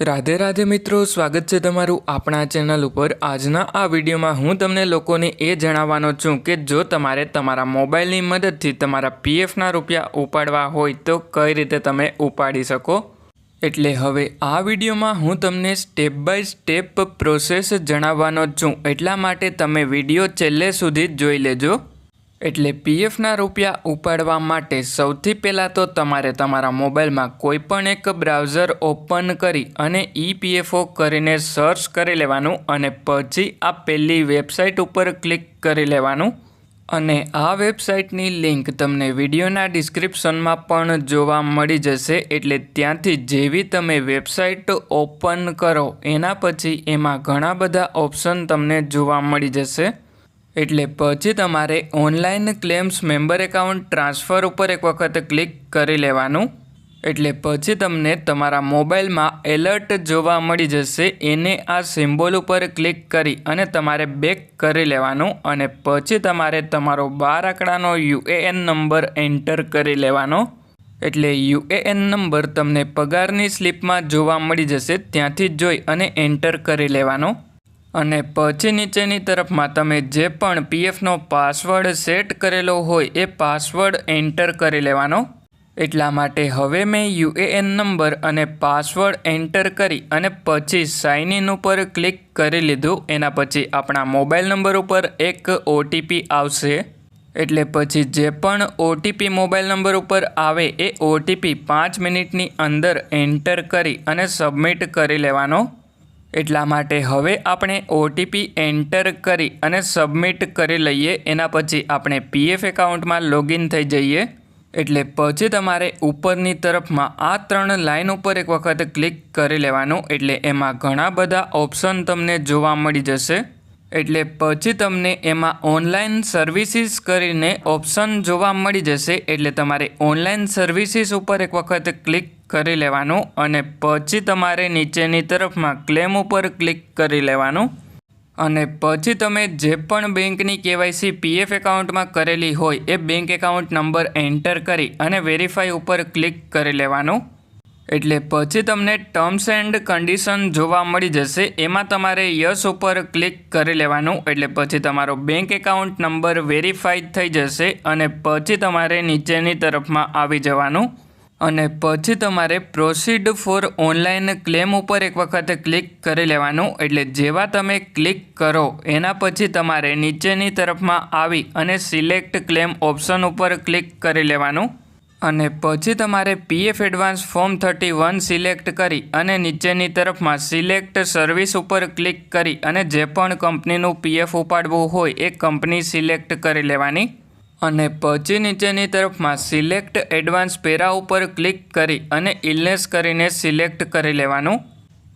રાધે રાધે મિત્રો, સ્વાગત છે તમારું આપણા ચેનલ ઉપર. આજના આ વિડીયોમાં હું તમને લોકોને એ જણાવવાનો છું કે જો તમારે તમારા મોબાઈલની મદદથી તમારા પીએફના રૂપિયા ઉપાડવા હોય તો કઈ રીતે તમે ઉપાડી શકો? એટલે હવે આ વિડીયોમાં હું તમને સ્ટેપ બાય સ્ટેપ પ્રોસેસ જણાવવાનો છું. એટલા માટે તમે વીડિયો છેલ્લે સુધી જોઈ લેજો. એટલે પીએફના રૂપિયા ઉપાડવા માટે સૌથી પહેલાં તો તમારે તમારા મોબાઈલમાં કોઈપણ એક બ્રાઉઝર ઓપન કરી અને ઈપીએફઓ કરીને સર્ચ કરી લેવાનું અને પછી આ પહેલી વેબસાઇટ ઉપર ક્લિક કરી લેવાનું. અને આ વેબસાઇટની લિંક તમને વિડીયોના ડિસ્ક્રિપ્શનમાં પણ જોવા મળી જશે, એટલે ત્યાંથી જેવી તમે વેબસાઇટ ઓપન કરો, એના પછી એમાં ઘણા બધા ઓપ્શન તમને જોવા મળી જશે. એટલે પછી તમારે online claims member account transfer ઉપર એક વખત ક્લિક કરી લેવાનું. એટલે પછી તમને તમારા મોબાઈલમાં એલર્ટ જોવા મળી જશે. એને આ સિમ્બોલ ઉપર ક્લિક કરી અને તમારે બેક કરી લેવાનું અને પછી તમારે તમારો બાર આંકડાનો યુએએન નંબર એન્ટર કરી લેવાનો. એટલે યુએએન નંબર તમને પગારની સ્લિપમાં જોવા મળી જશે. ત્યાંથી જોઈ અને એન્ટર કરી લેવાનો. અને પછી નીચેની તરફમાં તમે જે પણ પીએફનો પાસવર્ડ સેટ કરેલો હોય એ પાસવર્ડ એન્ટર કરી લેવાનો. એટલા માટે હવે મેં યુએએન નંબર અને પાસવર્ડ એન્ટર કરી અને પછી સાઇન ઇન ઉપર ક્લિક કરી લીધું. એના પછી આપણા મોબાઈલ નંબર ઉપર એક ઓટીપી આવશે. એટલે પછી જે પણ ઓટીપી મોબાઈલ નંબર ઉપર આવે એ ઓટીપી પાંચ મિનિટની અંદર એન્ટર કરી અને સબમિટ કરી લેવાનો. એટલા માટે હવે આપણે ઓટીપી એન્ટર કરી અને સબમિટ કરી લઈએ. એના પછી આપણે પીએફ એકાઉન્ટમાં લોગિન થઈ જઈએ. એટલે પછી તમારે ઉપરની તરફમાં આ ત્રણ લાઇન ઉપર એક વખત ક્લિક કરી લેવાનું. એટલે એમાં ઘણા બધા ઓપ્શન તમને જોવા મળી જશે. એટલે પછી તમને એમાં ઓનલાઈન સર્વિસીસ કરીને ઓપ્શન જોવા મળી જશે. એટલે તમારે ઓનલાઈન સર્વિસીસ ઉપર એક વખત ક્લિક કરી લેવાનું અને પછી તમારે નીચેની તરફમાં ક્લેમ ઉપર ક્લિક કરી લેવાનું. અને પછી તમે જે પણ બેંકની કેવાયસી પીએફ એકાઉન્ટમાં કરેલી હોય, એ બેંક એકાઉન્ટ નંબર એન્ટર કરી અને વેરીફાઈ ઉપર ક્લિક કરી લેવાનું. એટલે પછી તમને ટર્મ્સ એન્ડ કન્ડિશન જોવા મળી જશે. એમાં તમારે યસ ઉપર ક્લિક કરી લેવાનું. એટલે પછી તમારો બેંક એકાઉન્ટ નંબર વેરીફાઈડ થઈ જશે અને પછી તમારે નીચેની તરફમાં આવી જવાનું. અને પછી તમારે પ્રોસીડ ફોર ઓનલાઈન ક્લેમ ઉપર એક વખત ક્લિક કરી લેવાનું. એટલે જેવા તમે ક્લિક કરો, એના પછી તમારે નીચેની તરફમાં આવી અને સિલેક્ટ ક્લેમ ઓપ્શન ઉપર ક્લિક કરી લેવાનું. અને પછી તમારે PF advance form thirty one select કરી અને નીચેની તરફમાં સિલેક્ટ સર્વિસ ઉપર ક્લિક કરી અને જે પણ કંપનીનું પીએફ ઉપાડવું હોય એ કંપની સિલેક્ટ કરી લેવાની. અને પછી નીચેની તરફમાં સિલેક્ટ એડવાન્સ પેરા ઉપર ક્લિક કરી અને ઇલનેસ કરીને સિલેક્ટ કરી લેવાનું.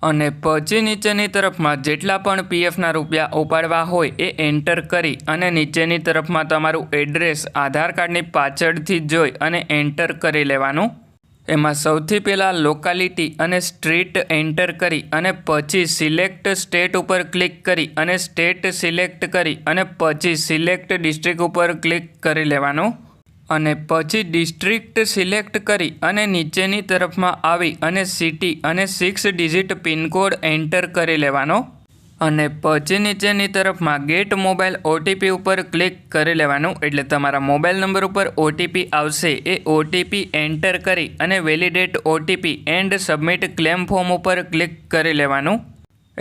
અને પછી નીચેની તરફમાં જેટલા પણ પીએફના રૂપિયા ઉપાડવા હોય એ એન્ટર કરી અને નીચેની તરફમાં તમારું એડ્રેસ આધાર કાર્ડની પાછળથી જોઈ અને એન્ટર કરી લેવાનું. એમાં સૌથી પહેલાં લોકાલિટી અને સ્ટ્રીટ એન્ટર કરી અને પછી સિલેક્ટ સ્ટેટ ઉપર ક્લિક કરી અને સ્ટેટ સિલેક્ટ કરી અને પછી સિલેક્ટ ડિસ્ટ્રિક્ટ ઉપર ક્લિક કરી લેવાનું. અને પછી ડિસ્ટ્રિક્ટ સિલેક્ટ કરી અને નીચેની તરફમાં આવી અને સિટી અને સિક્સ ડિજિટ પિનકોડ એન્ટર કરી લેવાનો. અને પછી નીચેની તરફમાં ગેટ મોબાઈલ ઓટીપી ઉપર ક્લિક કરી લેવાનું. એટલે તમારા મોબાઈલ નંબર ઉપર ઓટીપી આવશે. એ ઓટીપી એન્ટર કરી અને validate OTP and submit claim form ઉપર ક્લિક કરી લેવાનું.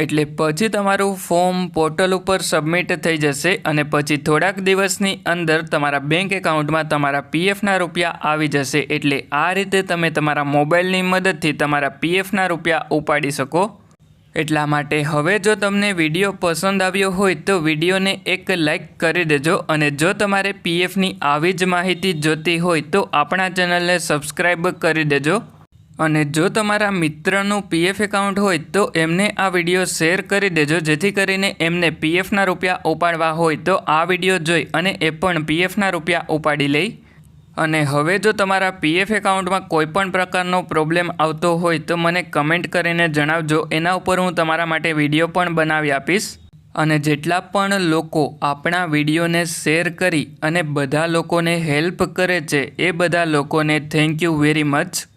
એટલે પછી તમારું ફોર્મ પોર્ટલ ઉપર સબમિટ થઈ જશે અને પછી થોડાક દિવસની અંદર તમારા બેંક એકાઉન્ટમાં તમારા પીએફના રૂપિયા આવી જશે. એટલે આ રીતે તમે તમારા મોબાઈલની મદદથી તમારા પીએફના રૂપિયા ઉપાડી શકો. એટલા માટે હવે જો તમને વીડિયો પસંદ આવ્યો હોય તો વિડીયોને એક લાઈક કરી દેજો અને જો તમારે પીએફની આવી જ માહિતી જોતી હોય તો આપણા ચેનલને સબસ્ક્રાઈબ કરી દેજો. અને જો તમારા મિત્રનું પીએફ એકાઉન્ટ હોય તો એમને આ વીડિયો શેર કરી દેજો. જેથી કરીને એમને પીએફના રૂપિયા ઉપાડવા હોય તો આ વીડિયો જોઈ અને એ પણ પીએફના રૂપિયા ઉપાડી લઈ. અને હવે જો તમારા પીએફ એકાઉન્ટમાં કોઈપણ પ્રકારનો પ્રોબ્લેમ આવતો હોય તો મને કમેન્ટ કરીને જણાવજો. એના ઉપર હું તમારા માટે વીડિયો પણ બનાવી આપીશ. અને જેટલા પણ લોકો આપણા વિડીયોને શેર કરી અને બધા લોકોને હેલ્પ કરે છે, એ બધા લોકોને થેન્ક યુ વેરી મચ.